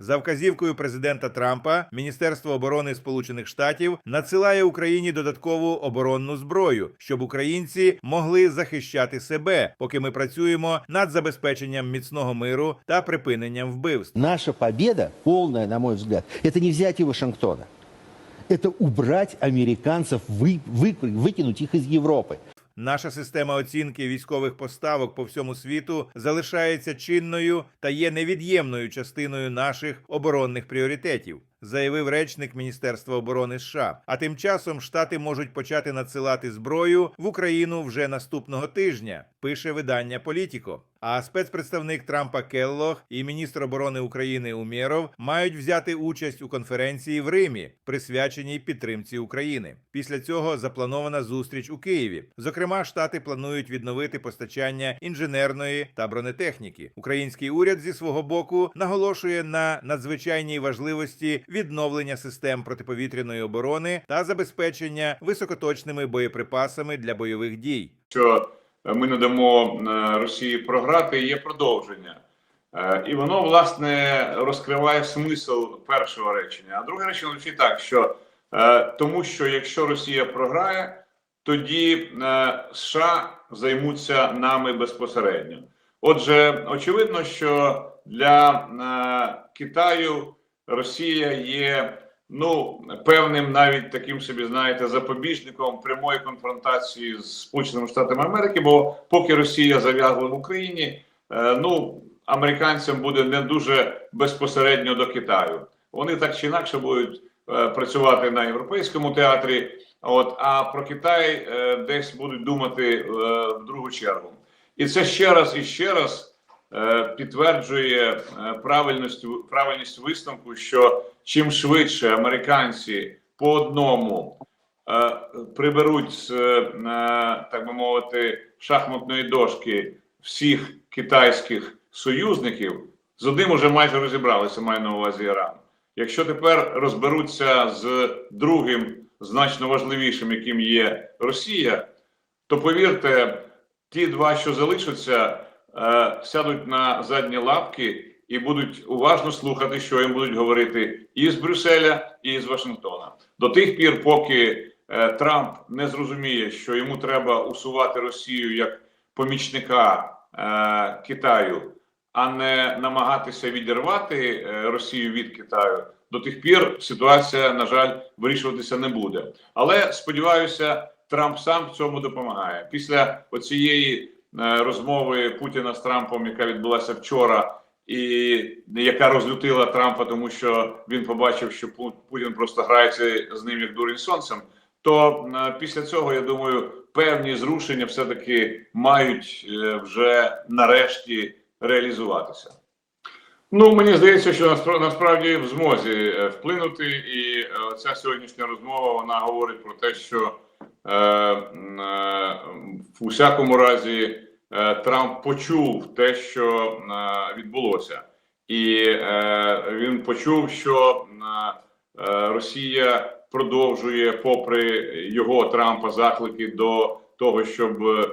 За вказівкою президента Трампа Міністерство оборони Сполучених Штатів надсилає Україні додаткову оборонну зброю, щоб українці могли захищати себе, поки ми працюємо над забезпеченням міцного миру та припиненням вбивств. Наша победа, полная, на мой взгляд, это не взятие Вашингтона. Это убрать американцев, вы, вы- выкинуть их из Европы. Наша система оцінки військових поставок по всьому світу залишається чинною та є невід'ємною частиною наших оборонних пріоритетів, заявив речник Міністерства оборони США. А тим часом штати можуть почати надсилати зброю в Україну вже наступного тижня. Пише видання Політіко. А спецпредставник Трампа Келлог і міністр оборони України Умєров мають взяти участь у конференції в Римі, присвяченій підтримці України. Після цього запланована зустріч у Києві. Зокрема, штати планують відновити постачання інженерної та бронетехніки. Український уряд зі свого боку наголошує на надзвичайній важливості відновлення систем протиповітряної оборони та забезпечення високоточними боєприпасами для бойових дій. що ми не дамо е, Росії програти, є продовження. Е, І воно власне розкриває смисл першого речення. А друге речення звучить так, що е, тому що якщо Росія програє, тоді е, США займуться нами безпосередньо. Отже, очевидно, що для е, Китаю Росія є ну певним навіть таким собі, знаєте, запобіжником прямої конфронтації з Сполученими Штатами Америки. Бо поки Росія зав'язла в Україні, е, ну американцям буде не дуже безпосередньо до Китаю. Вони так чи інакше будуть е, працювати на європейському театрі. От а про Китай е, десь будуть думати в другу чергу. І це ще раз і ще раз підтверджує е, правильність, правильність висновку, що чим швидше американці по одному е, приберуть з е, так би мовити шахматної дошки всіх китайських союзників, з одним уже майже розібралися, маю на увазі Іран. Якщо тепер розберуться з другим, значно важливішим, яким є Росія, то повірте, ті два, що залишаться, е, сядуть на задні лапки і будуть уважно слухати, що їм будуть говорити і з Брюсселя, і з Вашингтона. До тих пір, поки е, Трамп не зрозуміє, що йому треба усувати Росію як помічника е, Китаю, а не намагатися відірвати е, Росію від Китаю. До тих пір ситуація, на жаль, вирішуватися не буде. Але сподіваюся, Трамп сам в цьому допомагає. Після оцієї розмови Путіна з Трампом, яка відбулася вчора, і яка розлютила Трампа, тому що він побачив, що Пу- Путін просто грається з ним як дурень сонцем. То е, після цього я думаю, певні зрушення все таки мають е, вже нарешті реалізуватися. Ну мені здається, що наспра- насправді в змозі е, вплинути, і е, ця сьогоднішня розмова вона говорить про те, що е, е, в усякому разі е, Трамп почув те, що е, відбулося, і е, він почув, що е, е, Росія продовжує, попри його Трампа, заклики до того, щоб е,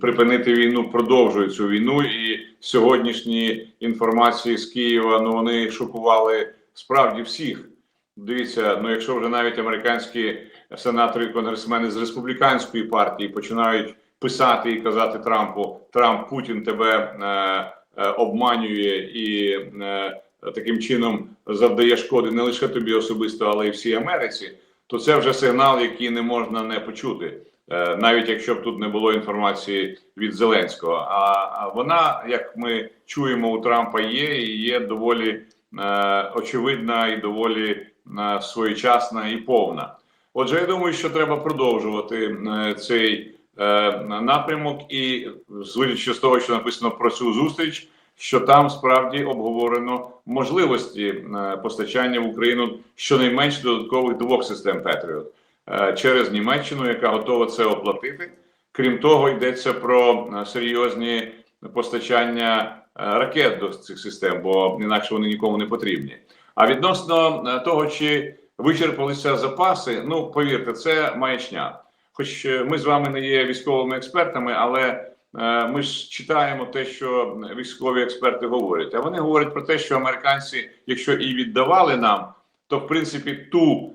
припинити війну, продовжує цю війну. І сьогоднішні інформації з Києва ну вони шокували справді всіх. Дивіться, ну якщо вже навіть американські сенатори і конгресмени з республіканської партії починають писати і казати Трампу: Трамп Путін тебе е, е, обманює і е, таким чином завдає шкоди не лише тобі особисто, але й всій Америці, то це вже сигнал, який не можна не почути. Е, навіть якщо б тут не було інформації від Зеленського. А, а вона, як ми чуємо, у Трампа є і є доволі е, очевидна і доволі своєчасна і повна. Отже, я думаю, що треба продовжувати е, цей е, напрямок, і зводячи з того, що написано про цю зустріч, що там справді обговорено можливості е, постачання в Україну щонайменше додаткових двох систем Петріот е, через Німеччину, яка готова це оплатити. Крім того, йдеться про е, серйозні постачання е, ракет до цих систем, бо інакше вони нікому не потрібні. А відносно е, того, чи вичерпалися запаси, ну повірте, це маячня. Хоч е, ми з вами не є військовими експертами, але е, ми ж читаємо те, що військові експерти говорять. А вони говорять про те, що американці, якщо і віддавали нам, то в принципі ту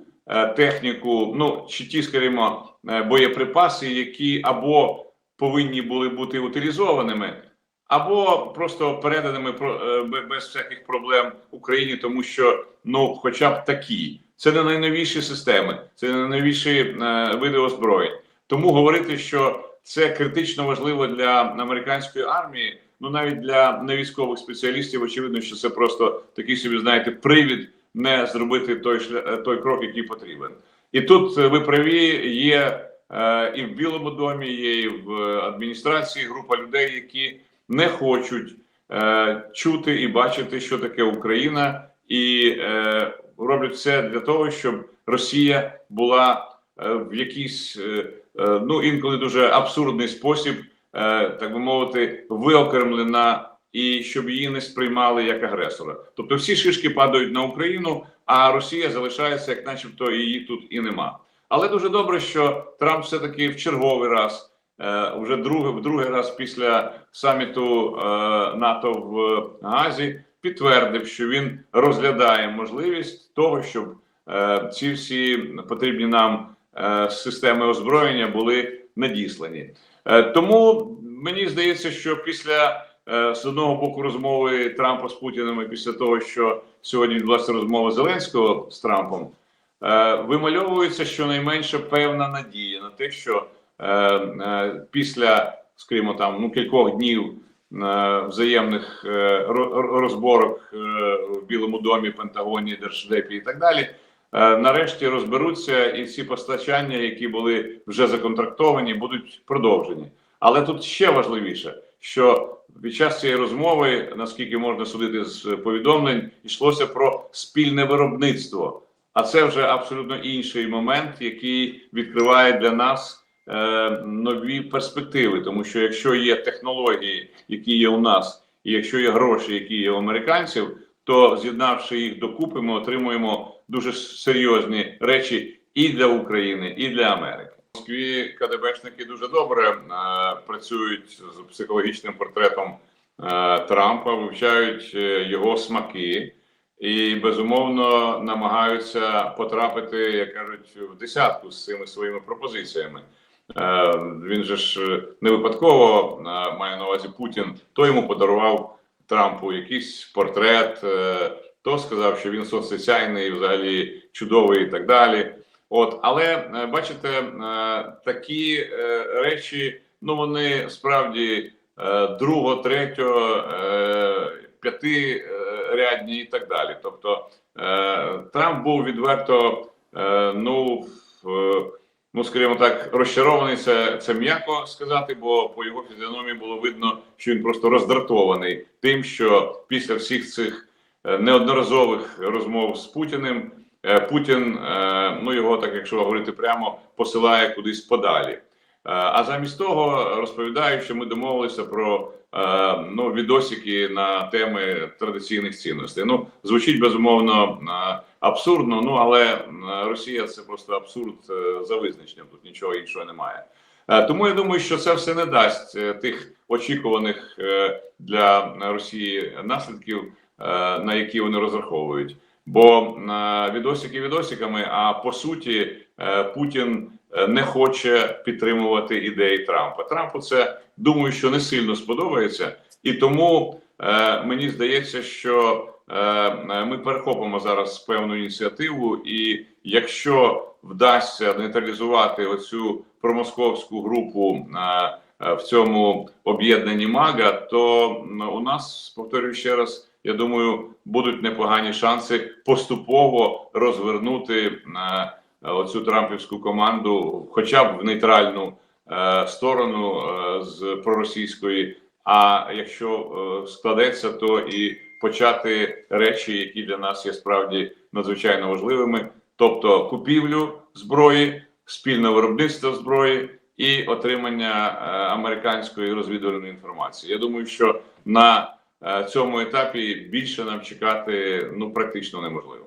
техніку, ну чи ті, скажімо, боєприпаси, які або повинні були бути утилізованими, або просто переданими е, без всяких проблем Україні, тому що ну, хоча б такі, це не найновіші системи, це не найновіші е, види озброєнь. Тому говорити, що це критично важливо для американської армії, ну навіть для невійськових спеціалістів, очевидно, що це просто такий собі, знаєте, привід не зробити той е, той крок, який потрібен. І тут ви праві є е, і в Білому домі, є і в адміністрації група людей, які не хочуть е, чути і бачити, що таке Україна, і е, роблять все для того, щоб Росія була е, в якийсь е, е, ну інколи дуже абсурдний спосіб, е, так би мовити, виокремлена, і щоб її не сприймали як агресора. Тобто всі шишки падають на Україну, а Росія залишається, як начебто її тут і нема. Але дуже добре, що Трамп все таки в черговий раз, вже другий, в другий раз після саміту е, НАТО в Газі, підтвердив, що він розглядає можливість того, щоб е, ці всі потрібні нам е, системи озброєння були надіслані. Е, тому мені здається, що після е, з одного боку розмови Трампа з Путіним, і після того, що сьогодні відбулася розмова Зеленського з Трампом, е, вимальовується щонайменше певна надія на те, що е, е, після, скажімо, там ну кількох днів е, взаємних е, ро- ро- розборок е, в Білому домі, Пентагоні, Держдепі і так далі. е, Нарешті розберуться, і ці постачання, які були вже законтрактовані, будуть продовжені. Але тут ще важливіше, що під час цієї розмови, наскільки можна судити з повідомлень, йшлося про спільне виробництво. А це вже абсолютно інший момент, який відкриває для нас е, нові перспективи. Тому що якщо є технології, які є у нас, і якщо є гроші, які є у американців, то з'єднавши їх докупи, ми отримуємо дуже серйозні речі і для України, і для Америки. В Москві КДБшники дуже добре е, працюють з психологічним портретом е, Трампа, вивчають е, його смаки і безумовно намагаються потрапити, як кажуть, в десятку з цими своїми пропозиціями. Е, Він же ж е, не випадково е, має на увазі Путін, то йому подарував Трампу якийсь портрет, то сказав, що він соцсоціальний, взагалі чудовий і так далі. От, але бачите, такі речі, ну вони справді е, друго, третього, п'яти е, і так далі. Тобто Трамп був відверто, ну, ну скажімо так, розчарований. Це, це м'яко сказати, бо по його фізіономії було видно, що він просто роздратований тим, що після всіх цих е, неодноразових розмов з Путіним. Е, Путін, е, ну його так, якщо говорити прямо, посилає кудись подалі. Е, А замість того розповідає, що ми домовилися про е, ну відосики на теми традиційних цінностей. Ну звучить безумовно е, абсурдно. Ну але Росія це просто абсурд за визначенням. Тут нічого іншого немає. Тому я думаю, що це все не дасть тих очікуваних для Росії наслідків, на які вони розраховують. Бо відосики відосиками, а по суті, Путін не хоче підтримувати ідеї Трампа. Трампу це думаю, що не сильно сподобається, і тому е, мені здається, що е, е, ми перехопимо зараз певну ініціативу, і якщо вдасться нейтралізувати оцю промосковську групу е, е, в цьому об'єднанні МАГА, то у нас повторюю ще раз. Я думаю, будуть непогані шанси поступово розвернути е, оцю трампівську команду, хоча б в нейтральну е, сторону е, з проросійської. А якщо е, складеться, то і почати речі, які для нас є справді надзвичайно важливими, тобто купівлю зброї, спільне виробництво зброї і отримання е, американської розвідувальної інформації. Я думаю, що на е, цьому етапі більше нам чекати ну практично неможливо.